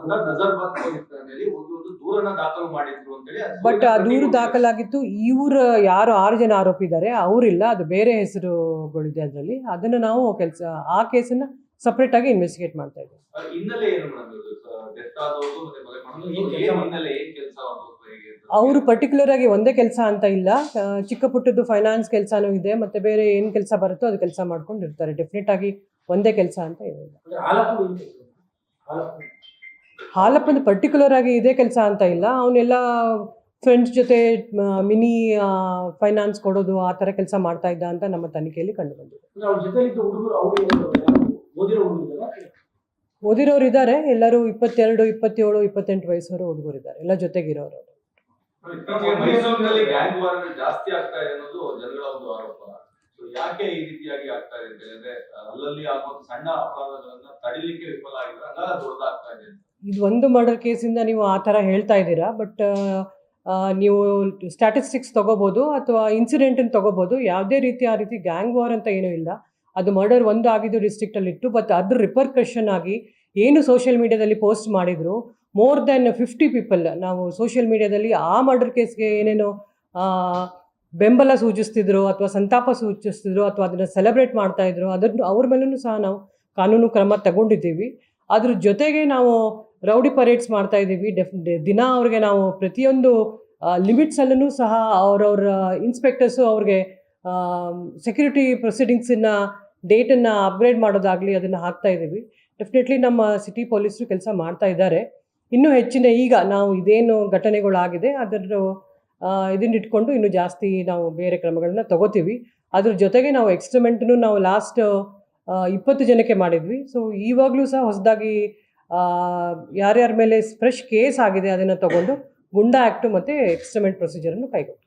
ಹಂಗಾಗಿ ನಜರ್ಬಾದ್ ಪೊಲೀಸ್ ಠಾಣೆಯಲ್ಲಿ ಹೋಗಿ ಒಂದು ದೂರನ್ನ ದಾಖಲು ಮಾಡಿದ್ರು ಅಂತೇಳಿ ಅದು ಬಟ್ ಆ ದೂರು ದಾಖಲಾಗಿತ್ತು. ಇವ್ರ ಯಾರು ಆರು ಜನ ಆರೋಪಿ ಇದ್ದಾರೆ ಅವರಿಲ್ಲ ಅದು ಬೇರೆ ಹೆಸರುಗಳಿದೆ ಅದರಲ್ಲಿ. ಅದನ್ನು ನಾವು ಕೆಲಸ ಆ ಕೇಸನ್ನ ಸಪ್ರೇಟ್ ಆಗಿ ಇನ್ವೆಸ್ಟಿಗೇಟ್ ಮಾಡ್ತಾ ಇದ್ದೀವಿ. ಹಿನ್ನೆಲೆ ಏನು ಹಿನ್ನೆಲೆ ಏನ್ ಕೆಲಸ ಅವರು ಪರ್ಟಿಕ್ಯುಲರ್ ಆಗಿ ಒಂದೇ ಕೆಲಸ ಅಂತ ಇಲ್ಲ. ಚಿಕ್ಕ ಪುಟ್ಟದ್ದು ಫೈನಾನ್ಸ್ ಕೆಲಸನೂ ಇದೆ ಮತ್ತೆ ಬೇರೆ ಏನ್ ಕೆಲಸ ಬರುತ್ತೋ ಅದು ಕೆಲಸ ಮಾಡ್ಕೊಂಡಿರ್ತಾರೆ. ಡೆಫಿನೆಟ್ ಆಗಿ ಒಂದೇ ಕೆಲಸ ಅಂತ ಏನಿಲ್ಲ ಹಾಲಪ್ಪನ ಪರ್ಟಿಕ್ಯುಲರ್ ಆಗಿ ಇದೇ ಕೆಲಸ ಅಂತ ಇಲ್ಲ. ಅವನ್ನೆಲ್ಲ ಫ್ರೆಂಡ್ಸ್ ಜೊತೆ ಮಿನಿ ಫೈನಾನ್ಸ್ ಕೊಡೋದು ಆ ಥರ ಕೆಲಸ ಮಾಡ್ತಾ ಇದ್ದ ಅಂತ ನಮ್ಮ ತನಿಖೆಯಲ್ಲಿ ಕಂಡು ಬಂದಿದೆ. ಓದಿರೋರು ಇದ್ದಾರೆ. ಎಲ್ಲರೂ ಇಪ್ಪತ್ತೆರಡು ಇಪ್ಪತ್ತೇಳು ಇಪ್ಪತ್ತೆಂಟು ವಯಸ್ಸವರು ಹುಡುಗರು ಇದ್ದಾರೆ. ಎಲ್ಲ ಜೊತೆಗಿರೋರು ಜಾಸ್ತಿ ಆಗ್ತಾ ಇದೆ ಅನ್ನೋದು ಜನಗಳ ಒಂದು ಆರೋಪ. ಯಾಕೆ ಈ ರೀತಿಯಾಗಿ ಆಗ್ತಾ ಇದೆ ಅಂತ ಹೇಳಿದ್ರೆ ಅಲ್ಲಲ್ಲಿ ಆಗುವಂತ ಸಣ್ಣ ಅಪರಾಧಗಳನ್ನ ತಡಿಲಿಕ್ಕೆ ವಿಫಲ ಆಗಿದ್ರೆ ಹಂಗಾದ್ರೆ ದೊಡ್ಡದಾಗ್ತಾ ಇದೆ. ಇದು ಒಂದು ಮರ್ಡರ್ ಕೇಸಿಂದ ನೀವು ಆ ಥರ ಹೇಳ್ತಾ ಇದ್ದೀರಾ ಬಟ್ ನೀವು ಸ್ಟ್ಯಾಟಿಸ್ಟಿಕ್ಸ್ ತಗೋಬೋದು ಅಥವಾ ಇನ್ಸಿಡೆಂಟನ್ನು ತಗೋಬೋದು, ಯಾವುದೇ ರೀತಿ ಆ ರೀತಿ ಗ್ಯಾಂಗ್ ವಾರ್ ಅಂತ ಏನೂ ಇಲ್ಲ ಅದು ಮರ್ಡರ್ ಒಂದು ಆಗಿದ್ದು ಡಿಸ್ಟ್ರಿಕ್ಟಲ್ಲಿ ಇಟ್ಟು ಬಟ್ ಅದ್ರ ರಿಪರ್ಕಷನ್ ಆಗಿ ಏನು ಸೋಷಿಯಲ್ ಮೀಡಿಯಾದಲ್ಲಿ ಪೋಸ್ಟ್ ಮಾಡಿದ್ರು ಮೋರ್ ದೆನ್ ಫಿಫ್ಟಿ ಪೀಪಲ್ ನಾವು ಸೋಷಿಯಲ್ ಮೀಡಿಯಾದಲ್ಲಿ ಆ ಮರ್ಡರ್ ಕೇಸ್ಗೆ ಏನೇನೋ ಬೆಂಬಲ ಸೂಚಿಸ್ತಿದ್ರು ಅಥವಾ ಸಂತಾಪ ಸೂಚಿಸ್ತಿದ್ರು ಅಥವಾ ಅದನ್ನು ಸೆಲೆಬ್ರೇಟ್ ಮಾಡ್ತಾ ಇದ್ರು, ಅದನ್ನು ಅವ್ರ ಮೇಲೂ ಸಹ ನಾವು ಕಾನೂನು ಕ್ರಮ ತಗೊಂಡಿದ್ದೀವಿ. ಅದ್ರ ಜೊತೆಗೆ ನಾವು ರೌಡಿ ಪರೇಡ್ಸ್ ಮಾಡ್ತಾ ಇದ್ದೀವಿ. ಡೆಫ್ ದಿನ ಅವ್ರಿಗೆ ನಾವು ಪ್ರತಿಯೊಂದು ಲಿಮಿಟ್ಸಲ್ಲೂ ಸಹ ಅವ್ರವ್ರ ಇನ್ಸ್ಪೆಕ್ಟರ್ಸು ಅವ್ರಿಗೆ ಸೆಕ್ಯೂರಿಟಿ ಪ್ರೊಸೀಡಿಂಗ್ಸನ್ನ ಡೇಟನ್ನು ಅಪ್ಗ್ರೇಡ್ ಮಾಡೋದಾಗಲಿ ಅದನ್ನು ಹಾಕ್ತಾ ಇದ್ದೀವಿ. ಡೆಫಿನೆಟ್ಲಿ ನಮ್ಮ ಸಿಟಿ ಪೊಲೀಸರು ಕೆಲಸ ಮಾಡ್ತಾ ಇದ್ದಾರೆ. ಇನ್ನೂ ಹೆಚ್ಚಿನ ಈಗ ನಾವು ಇದೇನು ಘಟನೆಗಳಾಗಿದೆ ಅದರ ಇದನ್ನ ಇಟ್ಕೊಂಡು ಇನ್ನೂ ಜಾಸ್ತಿ ನಾವು ಬೇರೆ ಕ್ರಮಗಳನ್ನ ತಗೋತೀವಿ. ಅದ್ರ ಜೊತೆಗೆ ನಾವು ಎಕ್ಸ್ಪೆರಿಮೆಂಟ್ನು ನಾವು ಲಾಸ್ಟ್ ಇಪ್ಪತ್ತು ಜನಕ್ಕೆ ಮಾಡಿದ್ವಿ. ಸೊ ಇವಾಗಲೂ ಸಹ ಹೊಸದಾಗಿ ಯಾರ್ಯಾರ ಮೇಲೆ ಫ್ರೆಶ್ ಕೇಸ್ ಆಗಿದೆ ಅದನ್ನು ತಗೊಂಡು ಗುಂಡಾ ಆ್ಯಕ್ಟು ಮತ್ತು ಎಕ್ಸ್ಪೆರಿಮೆಂಟ್ ಪ್ರೊಸೀಜರನ್ನು ಕೈಗೊಳ್ತೀವಿ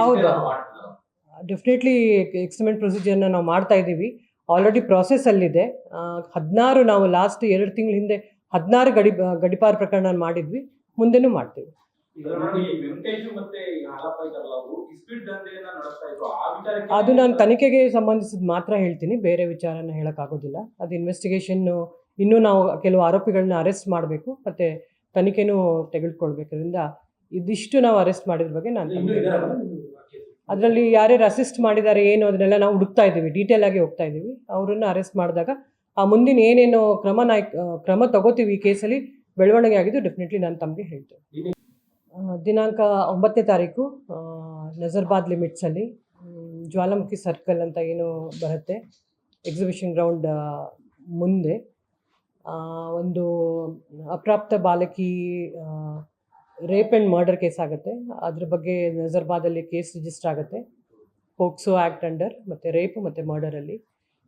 ಹೌದು. ಡೆಫಿನೆಟ್ಲಿ ಎಕ್ಸ್ಪೆರಿಮೆಂಟ್ ಪ್ರೊಸೀಜರ್ನ ನಾವು ಮಾಡ್ತಾ ಇದ್ದೀವಿ. ಆಲ್ರೆಡಿ ಪ್ರಾಸೆಸ್ಸಲ್ಲಿದೆ ಹದಿನಾರು ನಾವು ಲಾಸ್ಟ್ ಎರಡು ತಿಂಗಳ ಹಿಂದೆ ಹದಿನಾರು ಗಡಿ ಗಡಿಪಾರು ಪ್ರಕರಣ ಮಾಡಿದ್ವಿ. ಮುಂದೆನೂ ಮಾಡ್ತೀವಿ. ಅದು ನಾನು ತನಿಖೆಗೆ ಸಂಬಂಧಿಸಿದ ಮಾತ್ರ ಹೇಳ್ತೀನಿ. ಬೇರೆ ವಿಚಾರನ ಹೇಳೋಕ್ಕಾಗೋದಿಲ್ಲ. ಅದು ಇನ್ವೆಸ್ಟಿಗೇಷನ್ನು ಇನ್ನೂ ನಾವು ಕೆಲವು ಆರೋಪಿಗಳನ್ನ ಅರೆಸ್ಟ್ ಮಾಡಬೇಕು. ಮತ್ತು ತನಿಖೆನೂ ತೆಗೆದುಕೊಳ್ಬೇಕರಿಂದ ಇದಿಷ್ಟು ನಾವು ಅರೆಸ್ಟ್ ಮಾಡಿದ ಬಗ್ಗೆ ನಾನು ಅದರಲ್ಲಿ ಯಾರ್ಯಾರು ಅಸಿಸ್ಟ್ ಮಾಡಿದ್ದಾರೆ ಏನು ಅದನ್ನೆಲ್ಲ ನಾವು ಹುಡುಕ್ತಾ ಇದ್ದೀವಿ ಡೀಟೇಲ್ ಆಗಿ ಹೋಗ್ತಾ ಇದ್ದೀವಿ. ಅವರನ್ನು ಅರೆಸ್ಟ್ ಮಾಡಿದಾಗ ಆ ಮುಂದಿನ ಏನೇನು ಕ್ರಮ ಕ್ರಮ ತಗೋತೀವಿ ಈ ಕೇಸಲ್ಲಿ ಬೆಳವಣಿಗೆ ಆಗಿದ್ದು ಡೆಫಿನೆಟ್ಲಿ ನಾನು ತಮಗೆ ಹೇಳ್ತೇನೆ. ದಿನಾಂಕ ಒಂಬತ್ತನೇ ತಾರೀಕು ನಜರ್ಬಾದ್ ಲಿಮಿಟ್ಸಲ್ಲಿ ಜ್ವಾಲಾಮುಖಿ ಸರ್ಕಲ್ ಅಂತ ಏನು ಬರುತ್ತೆ ಎಕ್ಸಿಬಿಷನ್ ಗ್ರೌಂಡ್ ಮುಂದೆ. ಒಂದು ಅಪ್ರಾಪ್ತ ಬಾಲಕಿ ರೇಪ್ ಆ್ಯಂಡ್ ಮರ್ಡರ್ ಕೇಸ್ ಆಗುತ್ತೆ. ಅದ್ರ ಬಗ್ಗೆ ನಜರ್ಬಾದಲ್ಲಿ ಕೇಸ್ ರಿಜಿಸ್ಟರ್ ಆಗುತ್ತೆ. ಪೋಕ್ಸೋ ಆ್ಯಕ್ಟ್ ಅಂಡರ್ ಮತ್ತು ರೇಪ್ ಮತ್ತು ಮರ್ಡರಲ್ಲಿ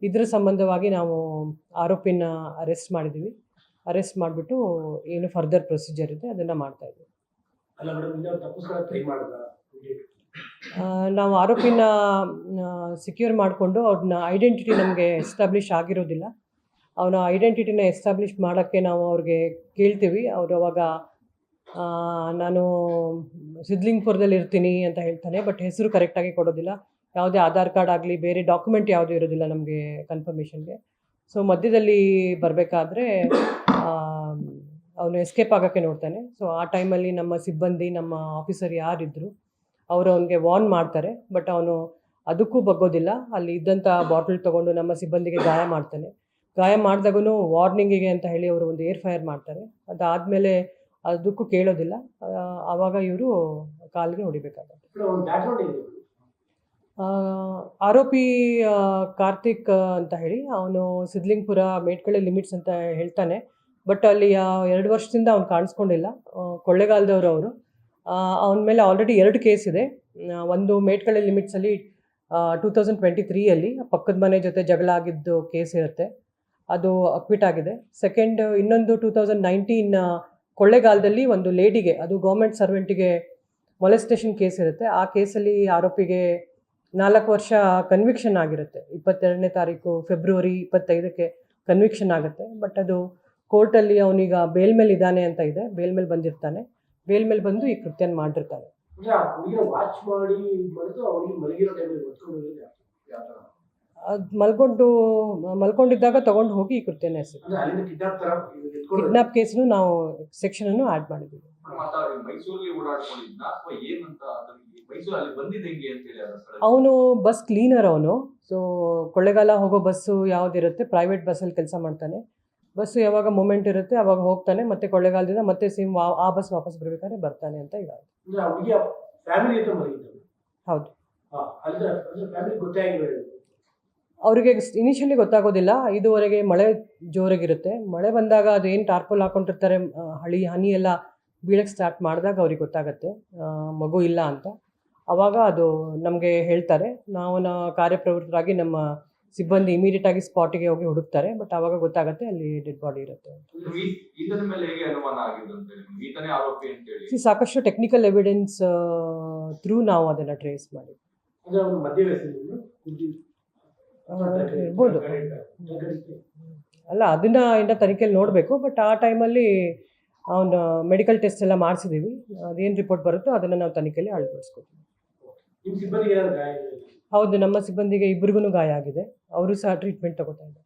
ಇದರ ಸಂಬಂಧವಾಗಿ ನಾವು ಆರೋಪಿನ ಅರೆಸ್ಟ್ ಮಾಡಿದ್ದೀವಿ ಅರೆಸ್ಟ್ ಮಾಡಿಬಿಟ್ಟು ಏನು ಫರ್ದರ್ ಪ್ರೊಸೀಜರ್ ಇದೆ ಅದನ್ನು ಮಾಡ್ತಾ ಇದ್ದೀವಿ ನಾವು ಆರೋಪಿನ ಸೆಕ್ಯೂರ್ ಮಾಡಿಕೊಂಡು ಅವ್ರನ್ನ ಐಡೆಂಟಿಟಿ ನಮಗೆ ಎಸ್ಟಾಬ್ಲಿಷ್ ಆಗಿರೋದಿಲ್ಲ. ಅವನ ಐಡೆಂಟಿಟಿನ ಎಸ್ಟಾಬ್ಲಿಷ್ ಮಾಡೋಕ್ಕೆ ನಾವು ಅವ್ರಿಗೆ ಕೇಳ್ತೀವಿ. ಅವರು ಅವಾಗ ನಾನು ಸಿದ್ಲಿಂಗ್ಪುರದಲ್ಲಿ ಇರ್ತೀನಿ ಅಂತ ಹೇಳ್ತಾನೆ ಬಟ್ ಹೆಸರು ಕರೆಕ್ಟಾಗಿ ಕೊಡೋದಿಲ್ಲ. ಯಾವುದೇ ಆಧಾರ್ ಕಾರ್ಡ್ ಆಗಲಿ, ಬೇರೆ ಡಾಕ್ಯುಮೆಂಟ್ ಯಾವುದೂ ಇರೋದಿಲ್ಲ ನಮಗೆ ಕನ್ಫರ್ಮೇಷನ್ಗೆ ಸೊ ಮಧ್ಯದಲ್ಲಿ ಬರಬೇಕಾದ್ರೆ ಅವನು ಎಸ್ಕೇಪ್ ಆಗೋಕ್ಕೆ ನೋಡ್ತಾನೆ. ಸೊ ಆ ಟೈಮಲ್ಲಿ ನಮ್ಮ ಸಿಬ್ಬಂದಿ, ನಮ್ಮ ಆಫೀಸರ್ ಯಾರಿದ್ದರು ಅವರು ಅವನಿಗೆ ವಾರ್ನ್ ಮಾಡ್ತಾರೆ ಬಟ್ ಅವನು ಅದಕ್ಕೂ ಬಗ್ಗೋದಿಲ್ಲ. ಅಲ್ಲಿ ಇದ್ದಂಥ ಬಾಟಲ್ ತೊಗೊಂಡು ನಮ್ಮ ಸಿಬ್ಬಂದಿಗೆ ಗಾಯ ಮಾಡ್ತಾನೆ. ಗಾಯ ಮಾಡಿದಾಗೂ ವಾರ್ನಿಂಗಿಗೆ ಅಂತ ಹೇಳಿ ಅವರು ಒಂದು ಏರ್ ಫೈರ್ ಮಾಡ್ತಾರೆ. ಅದಾದಮೇಲೆ ಅದಕ್ಕೂ ಕೇಳೋದಿಲ್ಲ. ಆವಾಗ ಇವರು ಕಾಲಿಗೆ ಹೊಡಿಬೇಕಾಗತ್ತೆ. ಆರೋಪಿ ಕಾರ್ತಿಕ್ ಅಂತ ಹೇಳಿ ಅವನು ಸಿದ್ಲಿಂಗ್ಪುರ ಮೇಟ್ಕಳೆ ಲಿಮಿಟ್ಸ್ ಅಂತ ಹೇಳ್ತಾನೆ. ಬಟ್ ಅಲ್ಲಿ ಎರಡು ವರ್ಷದಿಂದ ಅವ್ನು ಕಾಣಿಸ್ಕೊಂಡಿಲ್ಲ. ಕೊಳ್ಳೇಗಾಲದವರು ಅವರು. ಅವನ ಮೇಲೆ ಆಲ್ರೆಡಿ ಎರಡು ಕೇಸ್ ಇದೆ. ಒಂದು ಮೇಟ್ಕಳೆ ಲಿಮಿಟ್ಸಲ್ಲಿ ಟೂ ತೌಸಂಡ್ ಟ್ವೆಂಟಿ ತ್ರೀಯಲ್ಲಿ ಪಕ್ಕದ ಮನೆ ಜೊತೆ ಜಗಳ ಆಗಿದ್ದು ಕೇಸ್ ಇರುತ್ತೆ. ಅದು ಅಕ್ವಿಟ್ ಆಗಿದೆ. ಸೆಕೆಂಡ್ ಇನ್ನೊಂದು ಟೂ ತೌಸಂಡ್ ನೈನ್ಟೀನ್ ಕೊಳ್ಳೆಗಾಲದಲ್ಲಿ ಒಂದು ಲೇಡಿಗೆ, ಅದು ಗೌರ್ಮೆಂಟ್ ಸರ್ವೆಂಟಿಗೆ ಮೊಲೆಸ್ಟೇಷನ್ ಕೇಸ್ ಇರುತ್ತೆ. ಆ ಕೇಸಲ್ಲಿ ಆರೋಪಿಗೆ ನಾಲ್ಕು ವರ್ಷ ಕನ್ವಿಕ್ಷನ್ ಆಗಿರುತ್ತೆ. ಇಪ್ಪತ್ತೆರಡನೇ ತಾರೀಕು ಫೆಬ್ರವರಿ ಇಪ್ಪತ್ತೈದಕ್ಕೆ ಕನ್ವಿಕ್ಷನ್ ಆಗುತ್ತೆ. ಬಟ್ ಅದು ಕೋರ್ಟಲ್ಲಿ ಅವನೀಗ ಬೇಲ್ ಮೇಲೆ ಇದ್ದಾನೆ ಅಂತ ಇದೆ. ಬೇಲ್ ಮೇಲೆ ಬಂದಿರ್ತಾನೆ. ಬೇಲ್ ಮೇಲೆ ಬಂದು ಈ ಕೃತ್ಯನ ಮಾಡಿರ್ತಾನೆ ವಾಚ್ ಮಾಡಿ ಮಲಗಿರೋ ಅದು ಮಲ್ಕೊಂಡು ಮಲ್ಕೊಂಡಿದ್ದಾಗ ತಗೊಂಡು ಹೋಗಿ ಕೃತ್ಯನ ಎಸೆದು ಅಂದ್ರೆ ಕಿಡ್ನಾಪ್ ಕೇಸ್ನು ನಾವು ಸೆಕ್ಷನನ್ನು ಆ್ಯಡ್ ಮಾಡಿದ್ದೀವಿ ಅವನು ಬಸ್ ಕ್ಲೀನರ್ ಅವನು. ಸೊ ಕೊಳ್ಳೆಗಾಲ ಹೋಗೋ ಬಸ್ಸು ಯಾವುದಿರುತ್ತೆ? ಪ್ರೈವೇಟ್ ಬಸ್ಸಲ್ಲಿ ಕೆಲಸ ಮಾಡ್ತಾನೆ. ಬಸ್ಸು ಯಾವಾಗ ಮೂಮೆಂಟ್ ಇರುತ್ತೆ ಅವಾಗ ಹೋಗ್ತಾನೆ. ಮತ್ತೆ ಕೊಳ್ಳೆಗಾಲದಿಂದ ಮತ್ತೆ ಸೇಮ್ ಆ ಬಸ್ ವಾಪಸ್ ಬರ್ಬೇಕಾದ್ರೆ ಬರ್ತಾನೆ ಅಂತ ಈಗ ಹೌದು. ಅವರಿಗೆ ಇನಿಷಿಯಲಿ ಗೊತ್ತಾಗೋದಿಲ್ಲ. ಐದುವರೆಗೆ ಮಳೆ ಜೋರಾಗಿರುತ್ತೆ. ಮಳೆ ಬಂದಾಗ ಅದೇನು ಏನು ಟಾರ್ಪಲ್ ಹಾಕೊಂಡಿರ್ತಾರೆ ಹಳಿ ಹನಿ ಎಲ್ಲ ಬೀಳಕ್ಕೆ ಸ್ಟಾರ್ಟ್ ಮಾಡಿದಾಗ ಅವ್ರಿಗೆ ಗೊತ್ತಾಗುತ್ತೆ. ಮಗು ಇಲ್ಲ ಅಂತ. ಆವಾಗ ಅದು ನಮಗೆ ಹೇಳ್ತಾರೆ. ನಾವು ನ- ಕಾರ್ಯಪ್ರವೃತ್ತರಾಗಿ ನಮ್ಮ ಸಿಬ್ಬಂದಿ ಇಮಿಡಿಯೇಟ್ ಆಗಿ ಸ್ಪಾಟಿಗೆ ಹೋಗಿ ಹುಡುಕ್ತಾರೆ. ಬಟ್ ಆವಾಗ ಗೊತ್ತಾಗುತ್ತೆ ಅಲ್ಲಿ ಡೆಡ್ ಬಾಡಿ ಇರುತ್ತೆ ನಿಮ್ಗೆ ಈ- ಮೇಲೆ ಹೇಗೆ ಅನುಮಾನ ಆಗಿದ್ದು ಅಂತ ಹೇಳಿ. ಈತನೇ ಆರೋಪಿ ಅಂತ ಹೇಳಿ. ಸಾಕಷ್ಟು ಟೆಕ್ನಿಕಲ್ ಎವಿಡೆನ್ಸ್ ಥ್ರೂ ನಾವು ಅದನ್ನು ಟ್ರೇಸ್ ಮಾಡಿ ಅಂದ್ರೆ ಅವನು ಮಧ್ಯ ವಯಸ್ಸಿನ ಕುಡ್ದಿ ಇರ್ಬೋದು ಅಲ್ಲ ಅದನ್ನ ಇನ್ನ ತನಿಖೆಯಲ್ಲಿ ನೋಡಬೇಕು ಬಟ್ ಆ ಟೈಮಲ್ಲಿ ಅವನ ಮೆಡಿಕಲ್ ಟೆಸ್ಟ್ ಎಲ್ಲ ಮಾಡಿಸಿದ್ದೀವಿ ಅದೇನು ರಿಪೋರ್ಟ್ ಬರುತ್ತೋ ಅದನ್ನು ನಾವು ತನಿಖೆಯಲ್ಲಿ ಅಳವಡಿಸ್ಕೊತೀವಿ? ಹೌದು ನಮ್ಮ ಸಿಬ್ಬಂದಿಗೆ ಇಬ್ಬರಿಗೂ ಗಾಯ ಆಗಿದೆ. ಅವರು ಸಹ ಟ್ರೀಟ್ಮೆಂಟ್ ತಗೋತಾ ಇದ್ದಾರೆ.